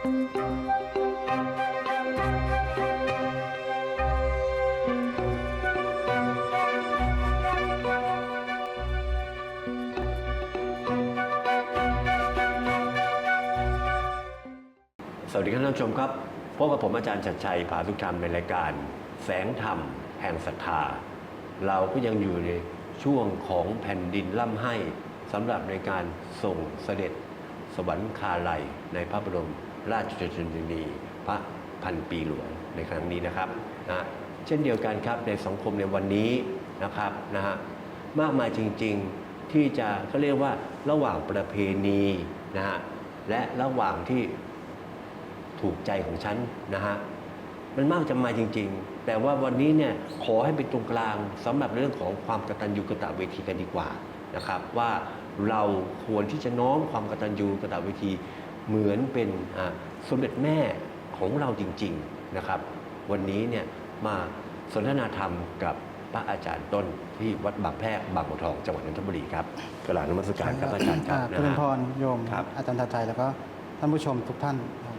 สวัสดีครับท่านผู้ชมครับพบกับผมอาจารย์ชัดชัยพาทุกท่านในรายการ แสงธรรม แห่งศรัทธา เราก็ยังอยู่ในช่วงของแผ่นดินล่ำให้สำหรับในการส่งเสด็จสวรรคาลัยในพระบรม ราชชนนีพระพันปีหลวงในครั้งนี้นะครับนะเช่นเดียวกันครับในสังคมในวันนี้นะครับนะฮะมากมายจริงๆที่จะเขาเรียกว่าระหว่างประเพณีนะฮะและระหว่างที่ถูกใจของฉันนะฮะมันมากจะมาจริง ๆ แต่ว่าวันนี้เนี่ยขอให้เป็นตรงกลางสำหรับเรื่องของความกตัญญูกตเวทีกันดีกว่านะครับ ว่าเราควรที่จะน้อมความกตัญญูกตเวที เหมือนเป็นอ่าสมเด็จแม่ของเราจริงๆนะครับ วันนี้เนี่ยมาสนทนาธรรมกับพระอาจารย์ต้นที่วัดบางแพรกบางบัวทองจังหวัดนนทบุรีครับกราบนมัสการครับอาจารย์ครับอ่านะเจริญฮะพรโยมครับอาจารย์ทัดใจแล้วก็ท่านผู้ชมทุกท่านครับ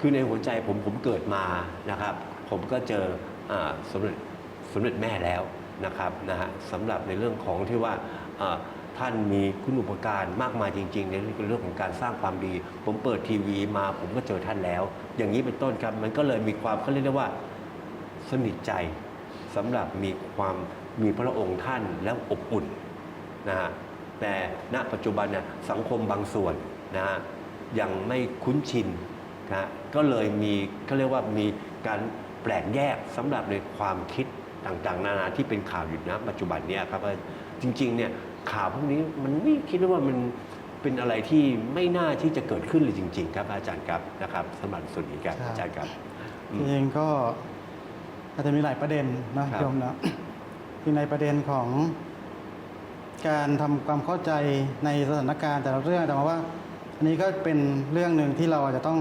คือในหัวใจผมผมเกิดมานะครับ ผมก็เจออาสมเด็จสมเด็จแม่แล้วนะครับนะฮะสำหรับในเรื่องของที่ว่าอ่า ท่านมีคุณอุปการมากมายจริง ๆ ในเรื่องของการสร้างความดี ผมเปิดทีวีมาผมก็เจอท่านแล้ว อย่างนี้เป็นต้นครับมันก็เลยมีความเขาเรียกได้ว่าสนิทใจสำหรับมีความมีพระองค์ท่านแล้วอบอุ่นนะฮะแต่ณปัจจุบันเนี่ยสังคมบางส่วนนะฮะยังไม่คุ้นชินนะฮะก็เลยมีเขาเรียกว่ามีการแปลกแยกสำหรับในความคิดต่างๆ นานาที่เป็นข่าวอยู่นะปัจจุบันเนี่ยครับจริงๆเนี่ย ข่าวพวกนี้มันไม่คิดว่ามันเป็นอะไรที่ไม่น่าที่จะเกิดขึ้นเลยจริง ๆ ครับ อาจารย์ครับนะครับสำหรับส่วนนี้ครับครับ อาจารย์ครับอืมจริงๆก็อาจจะมีหลายประเด็นนะครับ โยมนะที่ในประเด็นของการทำความเข้าใจในสถานการณ์แต่ละเรื่องแต่มาว่า อันนี้ก็เป็นเรื่องหนึ่งที่เราอาจจะต้อง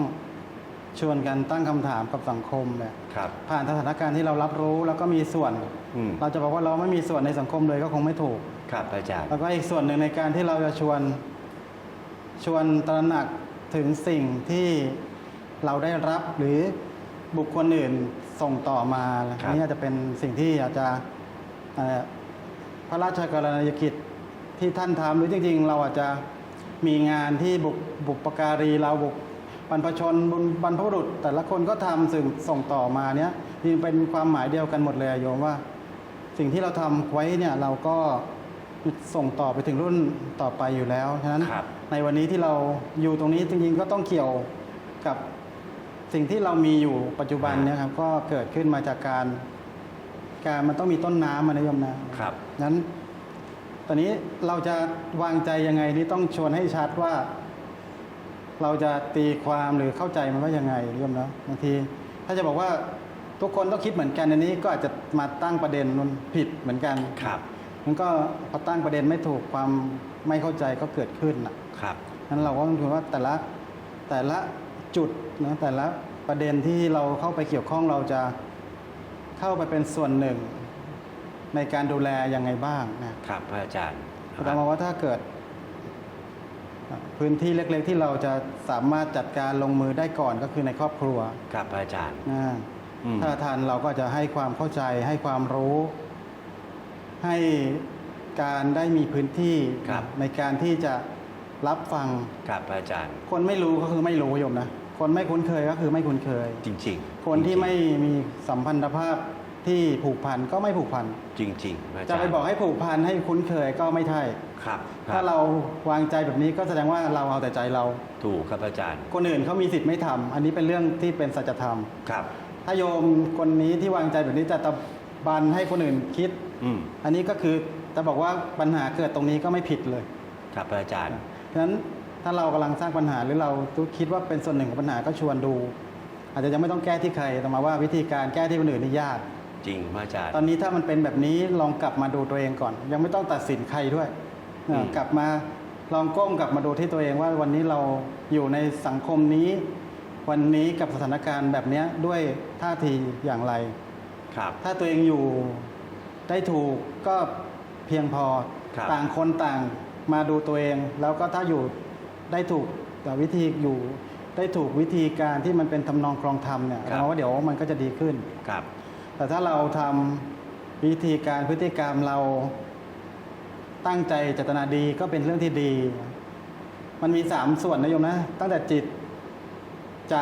ชวนกันตั้งคำถามกับสังคมแหละครับ ผ่านสถานการณ์ที่เรารับรู้แล้วก็มีส่วน อืม เราจะบอกว่าเราไม่มีส่วนในสังคมเลยก็คงไม่ถูก ครับอาจารย์ แล้วก็อีกส่วนหนึ่งในการที่เราจะชวนชวนตระหนักถึงสิ่งที่เราได้รับหรือบุคคลอื่นส่งต่อมาครับอันนี้อาจจะเป็นสิ่งที่อาจจะเอ่อพระราชกรณียกิจที่ท่านทำหรือจริงๆ เราอาจจะมีงานที่บุกบุปการีเราบุกบรรพชนบุญบรรพบุรุษ แต่ละคนก็ทำสิ่งส่งต่อมาเนี้ยจริงๆเป็นความหมายเดียวกันหมดเลยอะโยมว่า สิ่งที่เราทำไว้เนี่ยเราก็ ส่งต่อไปถึงรุ่นต่อไปอยู่แล้ว ฉะนั้นครับ ในวันนี้ที่เราอยู่ตรงนี้จริงๆก็ต้องเกี่ยวกับสิ่งที่เรามีอยู่ปัจจุบันเนี่ยครับก็เกิดขึ้นมาจากการการมันต้องมีต้นน้ำมานะโยมนะ ครับ นั้น ตอนนี้เราจะวางใจยังไงนี่ต้องชวนให้ชัดว่า เราจะตีความหรือเข้าใจมันว่ายังไงโยมนะบางที ถ้าจะบอกว่าทุกคนต้องคิดเหมือนกันอันนี้ก็อาจจะมาตั้งประเด็นมันผิดเหมือนกัน ครับ มันก็พอตั้งประเด็นไม่ถูกความไม่เข้าใจก็เกิดขึ้นนะครับนั้นเราก็ต้องดูว่าแต่ละแต่ละจุดนะแต่ละประเด็นที่เราเข้าไปเกี่ยวข้องเราจะเข้าไปเป็นส่วนหนึ่ง ในการดูแลยังไงบ้างนะครับพระอาจารย์แสดงว่าถ้าเกิด พื้นที่เล็ก ๆ ที่เราจะสามารถจัดการลงมือได้ก่อนก็คือในครอบครัวครับพระอาจารย์นะอืมถ้าทันเราก็จะให้ความเข้าใจให้ความรู้ ให้การได้มีพื้นที่ครับ ในการที่จะรับฟัง ครับพระอาจารย์ คนไม่รู้ก็คือไม่รู้โยมนะ คนไม่คุ้นเคยก็คือไม่คุ้นเคย จริงๆคนที่จริงๆไม่มีสัมพันธภาพที่ผูกพันก็ไม่ผูกพัน จริงๆพระอาจะจารย์ไปบอกให้ผูกพันให้คุ้นเคยก็ไม่ใช่ ครับคถ้าบเราวางใจแบบนี้ก็แสดงว่าเราเอาแต่ใจเรา ถูกครับพระอาจารย์ คนอื่นเขามีสิทธิ์ไม่ทำอันนี้เป็นเรื่องที่เป็นสัจธรรม ครับ ถ้าโยมคนนี้ที่วางใจแบบนี้จะตะบันให้คนอื่นคิด อืมอันนี้ก็คือจะบอกว่าปัญหาเกิดตรงนี้ก็ไม่ผิดเลย ครับพระอาจารย์ฉะนั้นถ้าเรากำลังสร้างปัญหาหรือเราคิดว่าเป็นส่วนหนึ่งของปัญหาก็ชวนดู อาจจะยังไม่ต้องแก้ที่ใครแต่มาว่าวิธีการแก้ที่คนอื่นนี่ยาก จริงพระอาจารย์ ตอนนี้ถ้ามันเป็นแบบนี้ลองกลับมาดูตัวเองก่อน ยังไม่ต้องตัดสินใครด้วยอืม กลับมาลองก้มกลับมาดูที่ตัวเองว่าวันนี้เราอยู่ในสังคมนี้ วันนี้กับสถานการณ์แบบเนี้ยด้วยท่าทีอย่างไร ครับ ถ้าตัวเองอยู่ ได้ถูกก็เพียงพอครับ ต่างคนต่างมาดูตัวเอง แล้วก็ถ้าอยู่ได้ถูกแต่วิธีอยู่ ได้ถูกวิธีการที่มันเป็นทำนองครองธรรมเนี่ยครับเราว่าเดี๋ยวมันก็จะดีขึ้น ครับ แต่ถ้าเราทำวิธีการพฤติกรรมเราตั้งใจเจตนาดีก็เป็นเรื่องที่ดี มันมีสามส่วนนะโยมนะ ตั้งแต่จิตใจ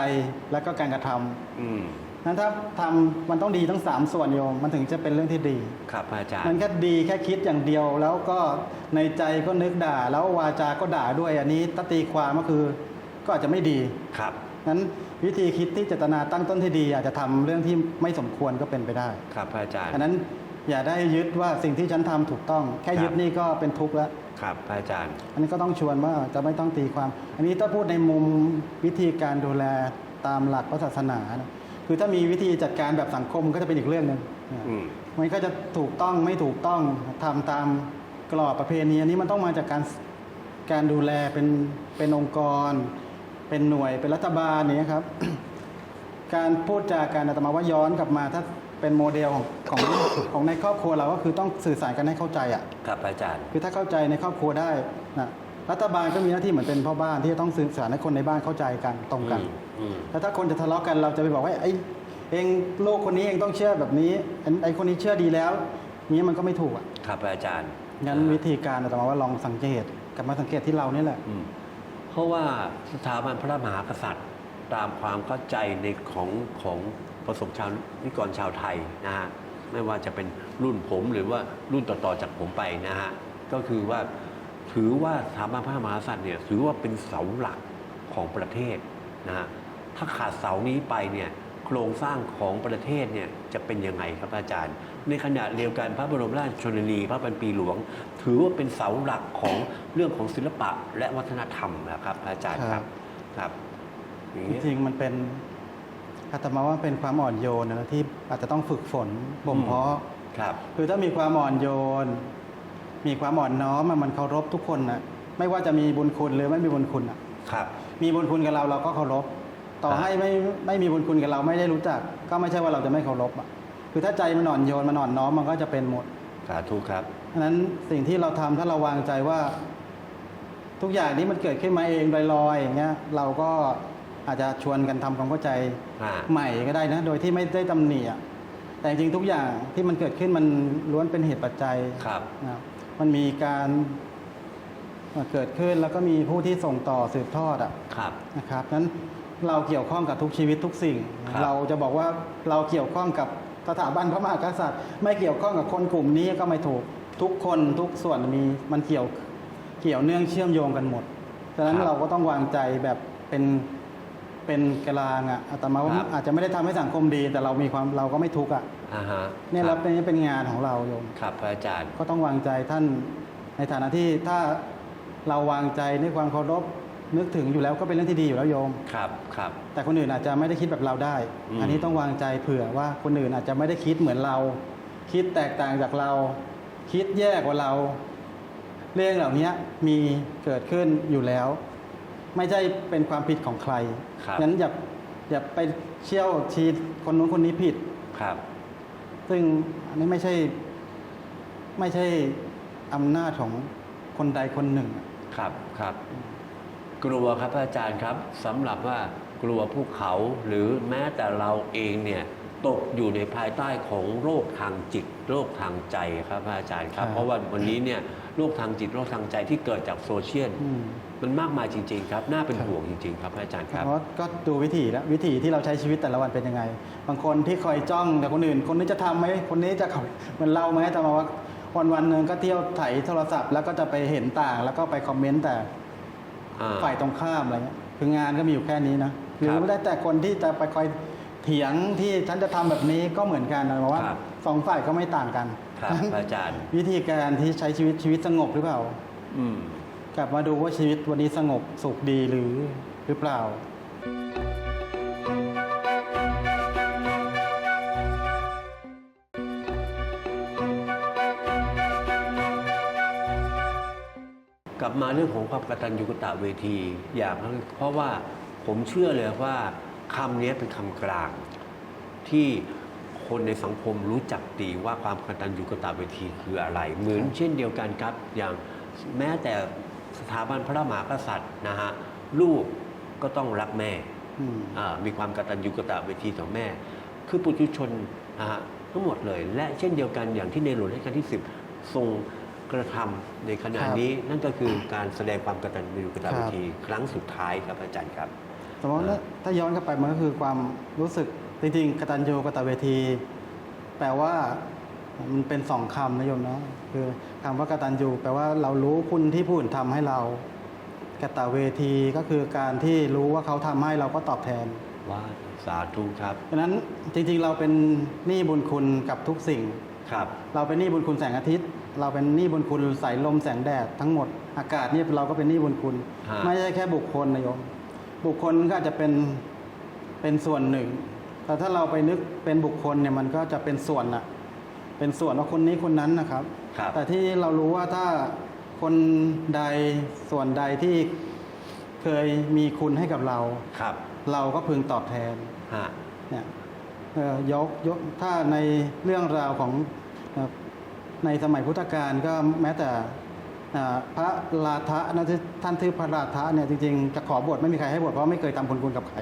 และก็การกระทำ อืม นั้นถ้าทำมันต้องดีทั้งสามส่วนโยม มันถึงจะเป็นเรื่องที่ดี ครับพระอาจารมันย์ แค่ดีแค่คิดอย่างเดียวแล้วก็ในใจก็นึกด่า แล้ววาจาก็ด่าด้วยอันนี้ตตีความก็คือก็อาจจะไม่ดี ครับ นั้นวิธีคิดที่เจตนาตั้งต้นที่ดี อาจจะทำเรื่องที่ไม่สมควรก็เป็นไปได้ครับพระอาจารย์ อันนั้นอย่าได้ยึดว่าสิ่งที่ฉันทำถูกต้อง แค่ครับยึดนี่ก็เป็นทุกข์แล้ว ครับพระอาจารย์ อันนี้ก็ต้องชวนว่าจะไม่ต้องตีความ อันนี้ถ้าพูดในมุมวิธีการดูแลตามหลักพระศาสนานะ คือถ้ามีวิธีจัดการแบบสังคมก็จะเป็นอีกเรื่องหนึ่งอืม มันก็จะถูกต้องไม่ถูกต้องทำตามกรอบประเพณีอันนี้มันต้องมาจากการการดูแลเป็นเป็นองค์กร เป็นหน่วยเป็นรัฐบาลอย่างนี้ยครับ การพูดจากการอาตมาว่าย้อนกลับมาถ้าเป็นโมเดลของของ ของในครอบครัวเราก็คือต้องสื่อสารกันให้เข้าใจอะ ครับพระอาจารย์ คือถ้าเข้าใจในครอบครัวได้นะ รัฐบาลก็มีหน้าที่เหมือนเป็นพ่อบ้านที่จะต้องสื่อสารให้คนในบ้านเข้าใจกันตรงกัน อืมอืมแล้วถ้าคนจะทะเลาะกันเราจะไปบอกว่าไอ้เองลูกคนนี้เองต้องเชื่อแบบนี้ไอ้ไอ้คนนี้เชื่อดีแล้วนี้มันก็ไม่ถูกอะครับพระอาจารย์งั้นวิธีการอาตมาว่าลองสังเกตกลับมาสังเกตที่เรานี่แหละ อืมเพราะว่าสถาบันพระมหากษัตริย์ ตามความเข้าใจในของของประสบชาวนิกรชาวไทยนะฮะไม่ว่าจะเป็นรุ่นผมหรือว่ารุ่นต่อๆจากผมไปนะฮะก็คือว่า ถือว่าสถาบันพระมหากษัตริย์เนี่ยถือว่าเป็นเสาหลักของประเทศนะฮะถ้าขาดเสานี้ไปเนี่ยโครงสร้างของประเทศเนี่ยจะเป็นยังไงครับอาจารย์ ในขณะเดียวกันพระบรมราชชนนีพระพันปีหลวง ถือว่าเป็นเสาหลักของเรื่องของศิลปะและวัฒนธรรมนะครับ อาจารย์คครัรับบครับอย่างจนี้ริงๆมันเป็นอาตมาว่าเป็นความอ่อนโยนนะที่อาจจะต้องฝึกฝนบ่มเพาะครับคือถ้ามีความอ่อนโยน มีความอ่อนน้อมอะมันเคารพทุกคนนะไม่ว่าจะมีบุญคุณหรือไม่มีบุญคุณอะครับ มีบุญคุณกับเราเราก็เคารพ ต่อครับให้ไม่ไม่มีบุญคุณกับเราไม่ได้รู้จัก ก็ไม่ใช่ว่าเราจะไม่เคารพอะคือถ้าใจมันอ่อนโยนมันอ่อนน้อมมันก็จะเป็นหมดสาธุครับเพราะฉะนั้นสิ่งที่เราทำถ้าเราวางใจว่า ทุกอย่างนี้มันเกิดขึ้นมาเองลอยๆอย่างเงี้ยเราก็อาจจะชวนกันทำความเข้าใจอ่าใหม่ก็ได้นะ โดยที่ไม่ได้ตำหนิอะแต่จริงๆทุกอย่างที่มันเกิดขึ้นมันล้วนเป็นเหตุปัจจัยครับนะครับ มันมีการเกิดขึ้นแล้วก็มีผู้ที่ส่งต่อสืบทอดอะครับนะครับนั้นเราเกี่ยวข้องกับทุกชีวิตทุกสิ่งครับเราจะบอกว่าเราเกี่ยวข้องกับสถาบันพระมหากษัตริย์ ไม่เกี่ยวข้องกับคนกลุ่มนี้ก็ไม่ถูกทุกคนทุกส่วนมีมันเกี่ยวเกี่ยวเนื่องเชื่อมโยงกันหมดฉะนั้นเราก็ต้องวางใจแบบเป็นเป็นกลางอะอาตมาว่าอาจจะไม่ได้ทำให้สังคมดี แต่เรามีความเราก็ไม่ทุกข์อะ อ่าฮะเนี่ยคเราบเป็นเป็นงานของเราโยมครับพระอาจารย์ก็ต้องวางใจท่านในฐานะที่ถ้าเราวางใจในความเคารพนึกถึงอยู่แล้วก็เป็นเรื่องที่ดีอยู่แล้วโยม ครับครับ แต่คนอื่นอาจจะไม่ได้คิดแบบเราได้อืมอันนี้ต้องวางใจเผื่อว่าคนอื่นอาจจะไม่ได้คิดเหมือนเรา คิดแตกต่างจากเรา คิดแย่กว่าเรา เรื่องเหล่านี้มีเกิดขึ้นอยู่แล้ว ไม่ใช่เป็นความผิดของใครครับงั้นอย่าอย่าไปเชี่ยวชีคนนู้นคนนี้ผิด ครับ ซึ่งอันนี้ไม่ใช่ไม่ใช่อำนาจของคนใดคนหนึ่ง ครับครับ กลัวครับพระอาจารย์ครับสำหรับว่ากลัวภูเขาหรือแม้แต่เราเองเนี่ย ตกอยู่ในภายใต้ของโรคทางจิต โรคทางใจครับพระอาจารย์ครับครับ เพราะว่าวันนี้เนี่ยโรคทางจิตโรคทางใจที่เกิดจากโซเชียลอืมมันมากมายจริง ๆ ครับน่าเป็นครับห่วงจริง ๆ ครับพระอาจารย์ครับเพราะก็ดูวิถีแล้ววิถีที่เราใช้ชีวิตแต่ละวันเป็นยังไง บางคนที่คอยจ้องแต่คนอื่น คนนี้จะทำไหมคนนี้จะขับเหมือนเราไหมแต่มาว่าวันวันๆหนึ่งก็เที่ยวไถโทรศัพท์ แล้วก็จะไปเห็นต่างแล้วก็ไปคอมเมนต์แต่อ่าฝ่ายตรงข้ามอะไรเงี้ยคืองานก็มีอยู่แค่นี้นะหรืครัอบไม่ได้แต่คนที่จะไปคอย เถียงที่ฉันจะทำแบบนี้ก็เหมือนกันนะว่าครับสองฝ่ายก็ไม่ต่างกันครับพระอาจารย์ วิธีการที่ใช้ชีวิตชีวิตสงบหรือเปล่า อืมกลับมาดูว่าชีวิตวันนี้สงบสุขดีหรือหรือเปล่ากลับมาเรื่องของความกตัญญูกตเวทีอย่างนั้นเพราะว่าผมเชื่อเลยว่า คำนี้เป็นคำกลาง ที่คนในสังคมรู้จักดีว่าความกตัญญูกตเวทีคืออะไร เหมือนเช่นเดียวกันครับอย่างแม้แต่สถาบันพระมหากษัตริย์นะฮะลูกก็ต้องรักแม่อืมอ่ามีความกตัญญูกตเวทีต่อแม่ คือปุถุชนนะฮะทั้งหมดเลย และเช่นเดียวกันอย่างที่ในหลวงรัชกาลที่ 10 ทรงกระทำในขณะครับนี้นั่นก็คือการแสดงความกตัญญูกตครับเวทีครั้งสุดท้ายครับอาจารย์ครับ แต่ว่าถ้าถ้าย้อนกลับไปมันก็คือความรู้สึกจริงๆกตัญญูกตเวที แปลว่ามันเป็นสองคำนะโยมเนาะคือคำว่ากตัญญูแปลว่าเรารู้คุณที่ผู้อื่นทำให้เรากตเวทีก็คือการที่รู้ว่าเขาทำให้เราก็ตอบแทนว่าสาธุครับเพราะฉะนั้นจริงๆเราเป็นหนี้บุญคุณกับทุกสิ่งครับ เราเป็นหนี้บุญคุณแสงอาทิตย์ เราเป็นหนี้บุญคุณสายลมแสงแดดทั้งหมดอากาศนี่เราก็เป็นหนี้บุญคุณฮะไม่ใช่แค่บุคคลนะโยม บุคคลก็อาจจะเป็นเป็นส่วนหนึ่ง แต่ถ้าเราไปนึกเป็นบุคคลเนี่ยมันก็จะเป็นส่วนอะเป็นส่วนว่าคนนี้คนนั้นนะครับ ครับ แต่ที่เรารู้ว่าถ้าคนใดส่วนใดที่เคยมีคุณให้กับเรา ครับเราก็พึงตอบแทนฮะเนี่ยเอ่อยกยกถ้าในเรื่องราวของเอ่อในสมัยพุทธกาลก็แม้แต่อ่า พระลาทะนะที่ท่านทือพระลาทะเนี่ยจริงๆจะขอบวชไม่มีใครให้บวชเพราะไม่เคยทำบุญคุณกับใคร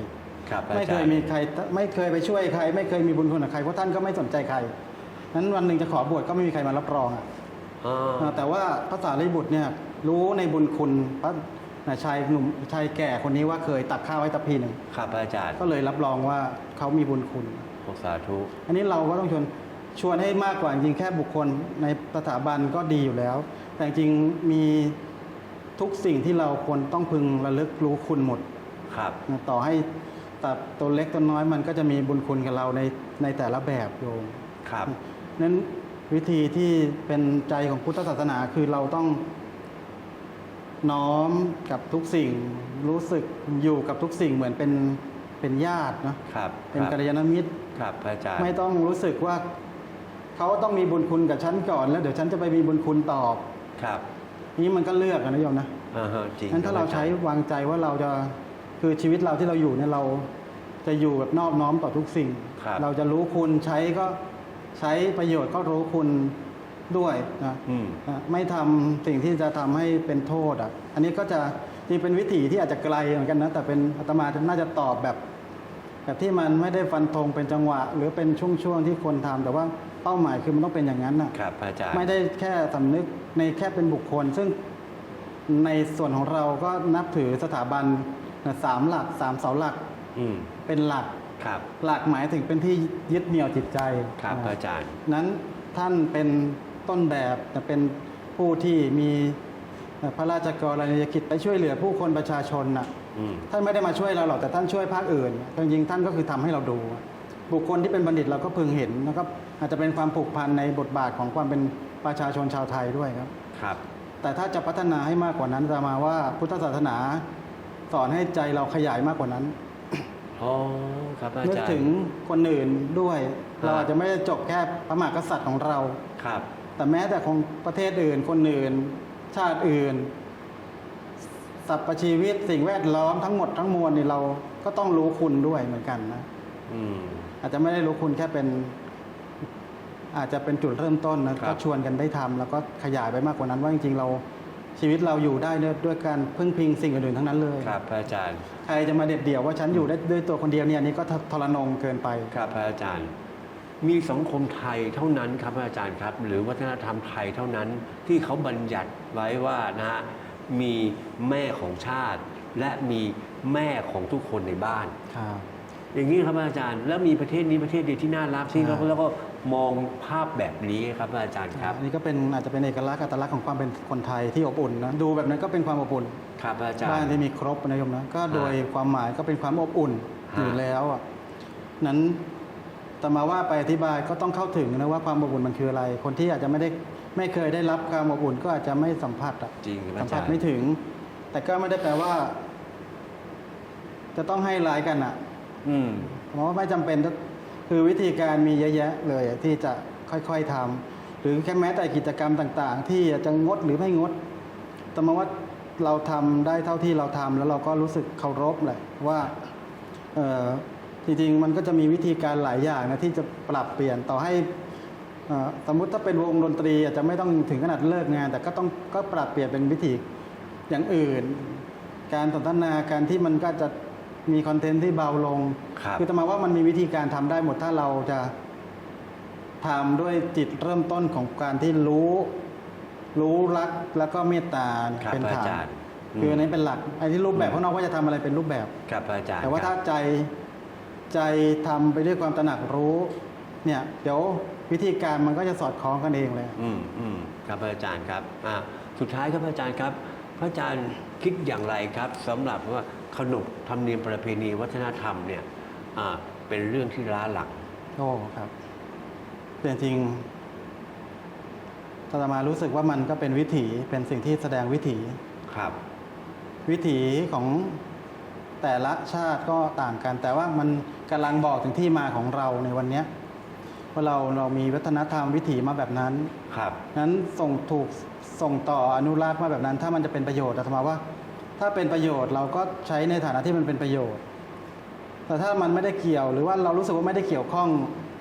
ครับอาไม่จารเคยย์มีใครไม่เคยไปช่วยใคร ไม่เคยมีบุญคุณกับใครเพราะท่านก็ไม่สนใจใครนั้นวันหนึ่งจะขอบวชก็ไม่มีใครมารับรองอะอ่าอ่าแต่ว่าพระสารีบุตรเนี่ยรู้ในบุญคุณพระชายหนุ่มชายแก่คนนี้ว่าเคยตักข้าวให้ตักพีหนึ่งครับอาจารย์ก็เลยรับรองว่าเขามีบุญคุณขอสาธุอันนี้เราก็ต้องชวนชวนให้มากกว่าจริงๆแค่บุคคลในสถาบันก็ดีอยู่แล้ว แต่จริงๆมีทุกสิ่งที่เราควรต้องพึงระลึกรู้คุณหมด ครับนะต่อให้ตัดตัวเล็กตัวน้อยมันก็จะมีบุญคุณกับเราในในแต่ละแบบโยมครับนั้นวิธีที่เป็นใจของพุทธศาสนาคือเราต้อง น้อมกับทุกสิ่ง รู้สึกอยู่กับทุกสิ่งเหมือนเป็นเป็นญาติเนอะครับเป็นครับกัลยาณมิตรครับอาจารย์ไม่ต้องรู้สึกว่า เขาต้องมีบุญคุณกับฉันก่อน แล้วเดี๋ยวฉันจะไปมีบุญคุณตอบ ครับนี่มันก็เลือกอะนะโยมนะอ่าฮะจริงงั้นถ้าเราใช้วางใจว่าเราจะคือชีวิตเราที่เราอยู่เนี่ยเราจะอยู่แบบนอบน้อมต่อทุกสิ่ง ครับเราจะรู้คุณใช้ก็ใช้ประโยชน์ก็รู้คุณด้วยนะอืม อะไม่ทำสิ่งที่จะทำให้เป็นโทษอะ อันนี้ก็จะจริงเป็นวิถีที่อาจจะไกลเหมือนกันนะแต่เป็นอาตมาน่าจะตอบแบบ แบบที่มันไม่ได้ฟันธงเป็นจังหวะ หรือเป็นช่วงๆที่คนทำแต่ว่าเป้าหมายคือมันต้องเป็นอย่างนั้นนะครับอาจารย์ไม่ได้แค่สำนึกในแค่เป็นบุคคล ซึ่งในส่วนของเราก็นับถือสถาบันนะสามหลักสามเสาหลักอืมเป็นหลักครับหลักหมายถึงเป็นที่ยึดเหนี่ยวจิตใจครับนะอาจารย์ นั้นท่านเป็นต้นแบบแต่เป็นผู้ที่มีพระราชกรณียกิจไปช่วยเหลือผู้คนประชาชนน่ะอืม ท่านไม่ได้มาช่วยเราหรอกแต่ท่านช่วยภาคอื่นจริงๆท่านก็คือทำให้เราดู บุคคลที่เป็นบัณฑิตเราก็พึงเห็นนะครับอาจจะเป็นความผูกพันในบทบาทของความเป็นประชาชนชาวไทยด้วยครับครับ แต่ถ้าจะพัฒนาให้มากกว่านั้นจะมาว่าพุทธศาสนาสอนให้ใจเราขยายมากกว่านั้นอ๋อครับอานึกจารย์ถึงคนอื่นด้วยครับเราอาจจะไม่ได้จบแค่พระมหากษัตริย์ของเราครับ แต่แม้แต่ของประเทศอื่นคนอื่น ชาติอื่น สรรพชีวิตสิ่งแวดล้อมทั้งหมดทั้งมวลนี่เราก็ต้องรู้คุณด้วยเหมือนกันนะอืมอาจจะไม่ได้รู้คุณแค่เป็น อาจจะเป็นจุดเริ่มต้นนะครับก็ชวนกันได้ทำแล้วก็ขยายไปมากกว่านั้น ว่าจริงๆเราชีวิตเราอยู่ได้ด้วยด้วยการพึ่งพิงสิ่งอื่นๆทั้งนั้นเลยครับอาจารย์ ใครจะมาเด็ดเดี่ยวว่าฉันอยู่ได้ด้วยตัวคนเดียวเนี่ยอันนี่ก็ทรนงเกินไปครับอาจารย์ มีสังคมไทยเท่านั้นครับอาจารย์ครับ หรือวัฒนธรรมไทยเท่านั้นที่เขาบัญญัติไว้ว่านะฮะ มีแม่ของชาติ และมีแม่ของทุกคนในบ้าน ครับ อย่างนี้ครับอาจารย์ แล้วมีประเทศนี้ประเทศเดียวที่น่ารักที่ครัเราบแล้วก็มองภาพแบบนี้ครับอาจารย์ครับ อันนี้ก็เป็นอาจจะเป็นเอกลักษณ์อัตลักษณ์ของความเป็นคนไทยที่อบอุ่นนะดูแบบนั้นก็เป็นความอบอุ่น ครับอาจารบ้านย์ ที่มีครบนะโยมนะก็โดยความหมายก็เป็นความอบอุ่นฮะ อยู่แล้วอะนั้นแต่มาว่าไปอธิบายก็ต้องเข้าถึงนะว่าความอบอุ่นมันคืออะไร คนที่อาจจะไม่ได้ ไม่เคยได้รับความอบอุ่นก็อาจจะไม่สัมผัสอะจริงครับสัอามจาผัสรย์ไม่ถึง แต่ก็ไม่ได้แปลว่า จะต้องให้ร้ายกันอะอืม เพราะว่าไม่จำเป็นต้องคือวิธีการมีเยอะแยะเลยอะที่จะค่อยๆทำหรือแค่แม้แต่กิจกรรมต่าง ๆ ที่จะงดหรือไม่งด แต่มาว่าเราทำได้เท่าที่เราทำแล้วเราก็รู้สึกเคารพแหละว่าเออจริงๆมันก็จะมีวิธีการหลายอย่างนะที่จะปรับเปลี่ยนต่อให้เอ่อ สมมุติถ้าเป็นวงดนตรีอาจจะไม่ต้องถึงขนาดเลิกงาน แต่ก็ต้องก็ปรับเปลี่ยนเป็นวิธีอย่างอื่น การสนทนาการที่มันก็จะมีคอนเทนต์ที่เบาลงครับอแต่มาว่ามันมีวิธีการทำได้หมดถ้าเราจะทำด้วยจิตเริ่มต้นของการที่รู้ รู้รักแล้วก็เมตตาครับเป็นพระฐาอานจารย์คืออันนี้เป็นหลักไอ้ที่รูปแบบอืมข้างนอกว่าจะทำอะไรเป็นรูปแบบ ครับพระอาจารย์แต่ว่าคถ้ารับ ใจใจทำไปด้วยความตระหนักรู้ เนี่ย เดี๋ยว วิธีการมันก็จะสอดคล้องกันเองเลย อืมอืมครับพระอาจารย์ครับอ่าสุดท้ายครับพระอาจารย์ครับ พระอาจารย์คิดอย่างไรครับสำหรับว่าขนบธรรมเนียมประเพณีวัฒนธรรมเนี่ยอ่าเป็นเรื่องที่ล้าหลัง โอ้ครับแต่จริงๆอาตมารู้สึกว่ามันก็เป็นวิถีเป็นสิ่งที่แสดงวิถี ครับ วิถีของแต่ละชาติก็ต่างกัน แต่ว่ามันกำลังบอกถึงที่มาของเราในวันเนี้ย ว่าเราเรามีวัฒนธรรมวิถีมาแบบนั้นครับนั้นส่งถูกส่งต่ออนุรักษ์มาแบบนั้น ถ้ามันจะเป็นประโยชน์อาตมาว่า ถ้าเป็นประโยชน์เราก็ใช้ในฐานะที่มันเป็นประโยชน์ แต่ถ้ามันไม่ได้เกี่ยวหรือว่าเรารู้สึกว่าไม่ได้เกี่ยวข้อง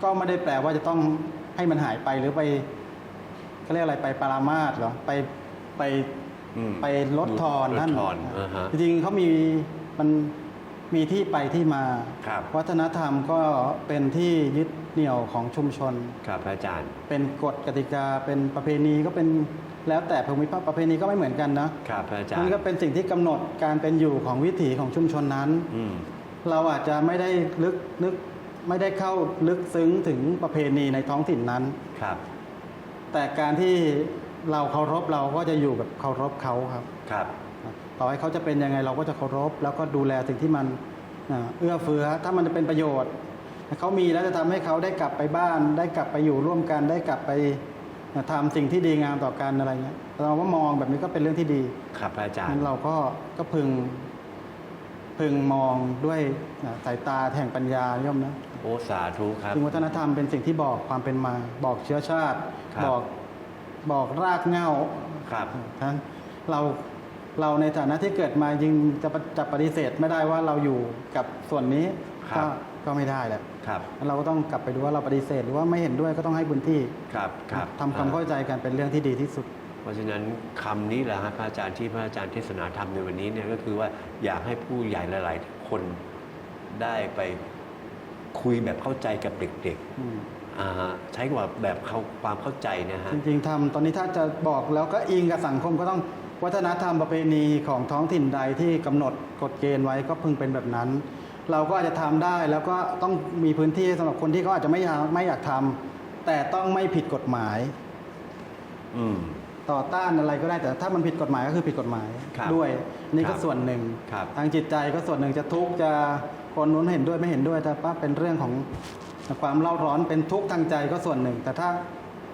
ก็ไม่ได้แปลว่าจะต้องให้มันหายไปหรือไปเขาเรียกอะไรไปปรามาสเหรอไปไปอืมไปลดทอนลดท่านทอนอ่าฮะจริงๆเขามีมันมีที่ไปที่มาครับวัฒนธรรมก็เป็นที่ยึด เหนี่ยวของชุมชน ครับพระอาจารย์ เป็นกฎกติกาเป็นประเพณีก็เป็นแล้วแต่ภูมิภาคประเพณีก็ไม่เหมือนกันนะครับพระอาจารมันย์ก็เป็นสิ่งที่กำหนดการเป็นอยู่ของวิถีของชุมชนนั้น อืม เราอาจจะไม่ได้ลึกนึกไม่ได้เข้าลึกซึ้งถึงประเพณีในท้องถิ่นนั้น ครับ แต่การที่เราเคารพเราก็จะอยู่แบบเคารพเขาครับ ครับ ต่อให้เขาจะเป็นยังไงเราก็จะเคารพ แล้วก็ดูแลสิ่งที่มันอ่าเอื้อเฟื้อถ้ามันจะเป็นประโยชน์ เขามีแล้วจะทำให้เขาได้กลับไปบ้าน ได้กลับไปอยู่ร่วมกันได้กลับไปทำสิ่งที่ดีงามต่อกันอะไรเงี้ยเราว่ามองแบบนี้ก็เป็นเรื่องที่ดีครับพระอาจารย์งั้นเราก็ก็พึง พึงมองด้วยอ่าสายตาแห่งปัญญาย่อมนะโอ้สาธุครับซึ่งวัฒนธรรมเป็นสิ่งที่บอกความเป็นมา บอกเชื้อชาติครับบอกบอกรากเหง้าครับฉะนั้นเราเราในฐานะที่เกิดมายิงจะปะจะปฏิเสธไม่ได้ว่าเราอยู่กับส่วนนี้ครับก็ก็ไม่ได้แหละ ครับเราก็ต้องกลับไปดูว่าเราปฏิเสธ หรือว่าไม่เห็นด้วยก็ต้องให้พื้นที่ครับครับทำความเข้าใจกันเป็นเรื่องที่ดีที่สุด เพราะฉะนั้นคำนี้แหละฮะพระอาจารย์ที่พระอาจารย์เทศนาธรรมในวันนี้เนี่ยก็คือว่าอยากให้ผู้ใหญ่หลาย ๆ คนได้ไปคุยแบบเข้าใจกับเด็กอืมๆอ่าฮะใช้กว่าแบบเขาความเข้าใจนะฮะจริงๆทำตอนนี้ถ้าจะบอกแล้วก็อิงกับสังคมก็ต้องวัฒนธรรมประเพณีของท้องถิ่นใดที่กำหนดกฎเกณฑ์ไว้ก็พึงเป็นแบบนั้น เราก็อาจจะทำได้แล้วก็ต้องมีพื้นที่สำหรับคนที่เขาอาจจะไม่อยากไม่อยากทำแต่ต้องไม่ผิดกฎหมาย อืมต่อต้านอะไรก็ได้แต่ถ้ามันผิดกฎหมายก็คือผิดกฎหมายครับด้วยอันนี่ครัก็บส่วนหนึ่งครับทางจิตใจก็ส่วนหนึ่งจะทุกข์จะคนนู้นเห็นด้วยไม่เห็นด้วยแต่ว่าเป็นเรื่องของความเล่าร้อนเป็นทุกข์ทางใจก็ส่วนหนึ่ง แต่ถ้า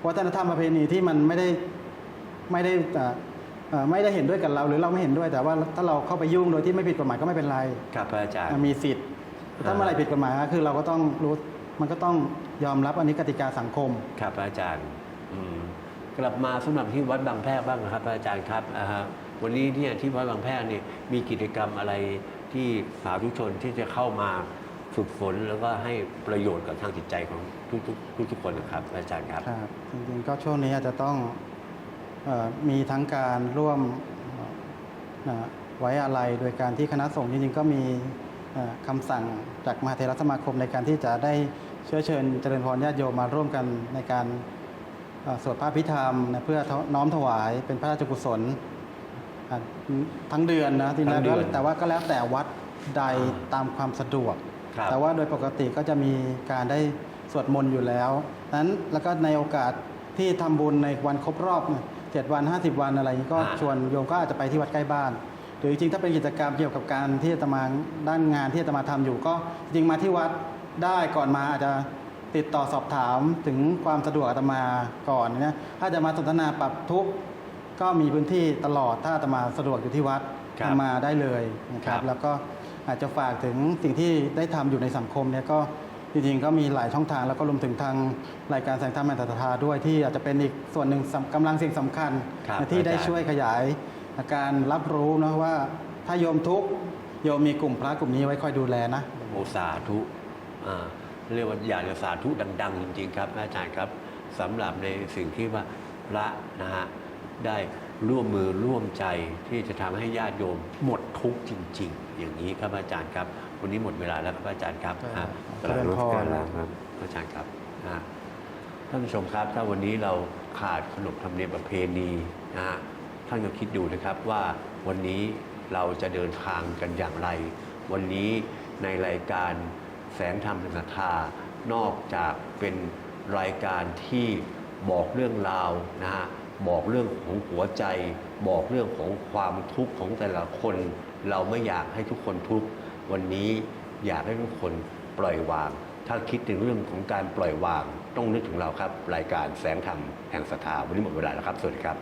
วัฒนธรรมประเพณีที่มันไม่ได้ไม่ได้เอ่อเอ่อ ไม่ได้เห็นด้วยกับเราหรือเราไม่เห็นด้วย แต่ว่าถ้าเราเข้าไปยุ่งโดยที่ไม่ผิดกฎหมายก็ไม่เป็นไรครับพระอาจารย์มีสิทธิ์แต่ถ้าเมื่อไหรผิดกฎหมายก็คือเราก็ต้องรู้มันก็ต้องยอมรับอันนี้กติกาสังคมครับพระอาจารย์อืมกลับมาสำหรับที่วัดบางแพรกบ้างนะครับพระอาจารย์ครับอ่าฮะวันนี้เนี่ยที่วัดบางแพรกเนี่ยมีกิจกรรมอะไรที่สาธุชนที่จะเข้ามาฝึกฝนแล้วก็ให้ประโยชน์กับทางจิตใจของทุกๆทุกๆคนนะครับพระอาจารย์ครับครับจริงๆก็ช่วงนี้อาจจะต้องเออ มีทั้งการร่วมเอ่อไว้อะไรโดยการที่คณะสงฆ์จริงๆก็มีเอ่อคำสั่งจากมหาเทรสมาคมในการที่จะได้เชื้อเชิญเจริญพรญาติโยมมาร่วมกันในการสวดพระพิธรรมนะเพื่อน้อมถวายเป็นพระราชกุศลทั้งเดือนนะทีทั้นั้นแต่ว่าก็แล้วแต่วัดใดตามความสะดวก แต่ว่าโดยปกติก็จะมีการได้สวดมนต์อยู่แล้วนั้นแล้วก็ในโอกาสที่ทำบุญในวันครบรอบ เนี่ยเจ็ดวัน 50 วันอะไรอย่างนี้ก็อ่าชวนโยมก็อาจจะไปที่วัดใกล้บ้าน หรือจริงๆถ้าเป็นกิจกรรมเกี่ยวกับการที่อาตมาด้านงานที่อาตมาทำอยู่ ก็จริงมาที่วัดได้ก่อนมาอาจจะติดต่อสอบถามถึงความสะดวกอาตมาก่อนนะถ้าจะมาสนทนาปรับทุกข์ก็มีพื้นที่ตลอดถ้าอาตมาสะดวกอยู่ที่วัดครับมาได้เลยนะคครัรับบแล้วก็อาจจะฝากถึงสิ่งที่ได้ทำอยู่ในสังคมเนี่ยก็ จริงๆก็มีหลายช่องทางแล้วก็รวมถึงทางรายการแสงธรรมแห่งศรัทธาด้วยที่อาจจะเป็นอีกส่วนหนึ่งสำกำลังสิ่งสำคัญครับที่ได้อาจารย์ ช่วยขยายการรับรู้นะว่าถ้าโยมทุกข์โยมมีกลุ่มพระกลุ่มนี้ไว้คอยดูแลนะ โอสาธุอ่าเรียกว่าอยากจะสาธุดัง ๆ จริง ๆ ครับอาจารย์ครับสำหรับในสิ่งที่ว่าพระนะฮะได้ร่วมมือร่วมใจที่จะทำให้ญาติโยมหมดทุกข์จริง ๆ อย่างนี้ครับอาจารย์ครับ วันนี้หมดเวลาแล้วครับอาจารย์ครับครับฮะเจริญพรครับอาจารย์ครับนะฮะท่านผู้ชมครับถ้าวันนี้เราขาดขนบธรรมเนียมประเพณีนะฮะท่านก็คิดดูนะครับว่าวันนี้เราจะเดินทางกันอย่างไร วันนี้ในรายการแสงธรรมศรัทธานอกจากเป็นรายการที่บอกเรื่องราวนะฮะบอกเรื่องของหัวใจ บอกเรื่องของความทุกข์ของแต่ละคน เราไม่อยากให้ทุกคนทุกข์ วันนี้อยากให้ทุกคนปล่อยวาง ถ้าคิดถึงเรื่องของการปล่อยวาง ต้องนึกถึงเราครับ รายการแสงธรรมแห่งศรัทธาวันนี้หมดเวลาแล้วครับ สวัสดีครับ